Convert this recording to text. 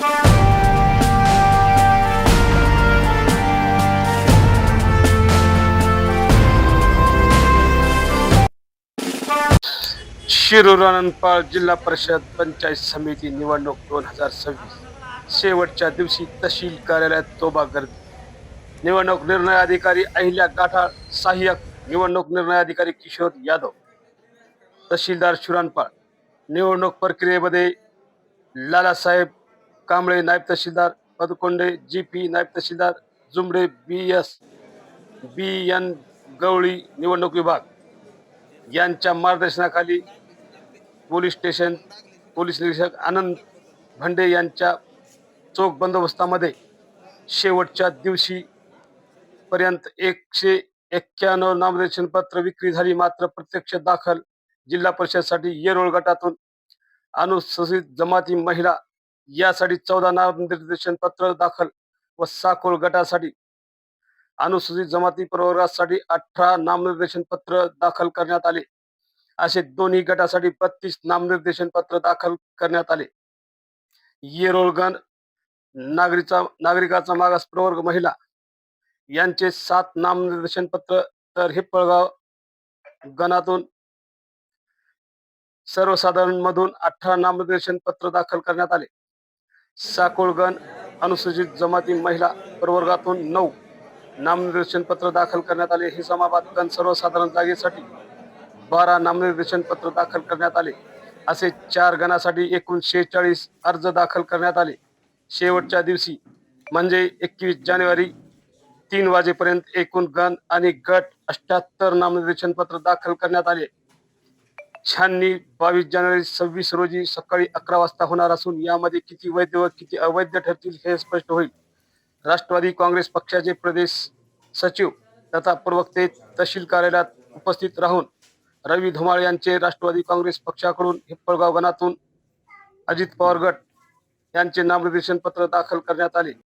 शिरूर जिल्हा परिषद पंचायत समिती निवडणूक दोन हजार सव्वीस. शेवटच्या दिवशी तहसील कार्यालयात तोबा गर्दी. निवडणूक निर्णय अधिकारी अहिल्या गाठाळ सहाय्यक निवडणूक निर्णय अधिकारी किशोर यादव. तहसीलदार शिरानपाळ निवडणूक प्रक्रियेमध्ये लालासाहेब कांबळे नायब तहसीलदार पदकोंडे जी पी नायब तहसीलदार जुमडे बी एस बी एन गवळी निवडणूक विभाग. यांच्या मार्गदर्शनाखाली पोलीस स्टेशन पोलीस निरीक्षक आनंद भंडे यांच्या चोख बंदोबस्तामध्ये शेवटच्या दिवशी पर्यंत एकशे एक्क्याण्णव नामनिर्देशन पत्र विक्री झाली. मात्र प्रत्यक्ष दाखल जिल्हा परिषदसाठी येरोळ गटातून अनुसूचित जमाती महिला यासाठी चौदा नामनिर्देशन पत्र दाखल व साकोळ गटासाठी अनुसूचित जमाती प्रवर्गासाठी अठरा नामनिर्देशन पत्र दाखल करण्यात आले. असे दोन्ही गटासाठी बत्तीस नामनिर्देशन पत्र दाखल करण्यात आले. येरोळगण नागरिकचा नागरिकाचा मागास प्रवर्ग महिला यांचे सात नामनिर्देशन पत्र तर हिप्पळगाव गणातून सर्वसाधारण मधून अठरा नामनिर्देशन पत्र दाखल करण्यात आले. साकोळगण अनुसूचित जमाती महिला प्रवर्गातून नऊ नामनिर्देशन पत्र दाखल करण्यात आले. हिसामाबाद गण सर्वसाधारण जागेसाठी बारा नामनिर्देशन पत्र दाखल करण्यात आले. असे चार गणासाठी एकूण शेहेचाळीस अर्ज दाखल करण्यात आले. शेवटच्या दिवशी म्हणजे एकवीस जानेवारी तीन वाजेपर्यंत एकूण गण आणि गट अठ्ठ्याहत्तर नामनिर्देशन पत्र दाखल करण्यात आले. छाननी बावीस जानेवारी सव्वीस रोजी सकाळी अकरा वाजता होणार असून यामध्ये किती वैध व किती अवैध ठरतील हे स्पष्ट होईल. राष्ट्रवादी काँग्रेस पक्षाचे प्रदेश सचिव तथा प्रवक्ते तहसील कार्यालयात उपस्थित राहून रवी धुमाळ यांचे राष्ट्रवादी काँग्रेस पक्षाकडून हिप्पळगाव गणातून अजित पवार गट यांचे नामनिर्देशन पत्र दाखल करण्यात आले.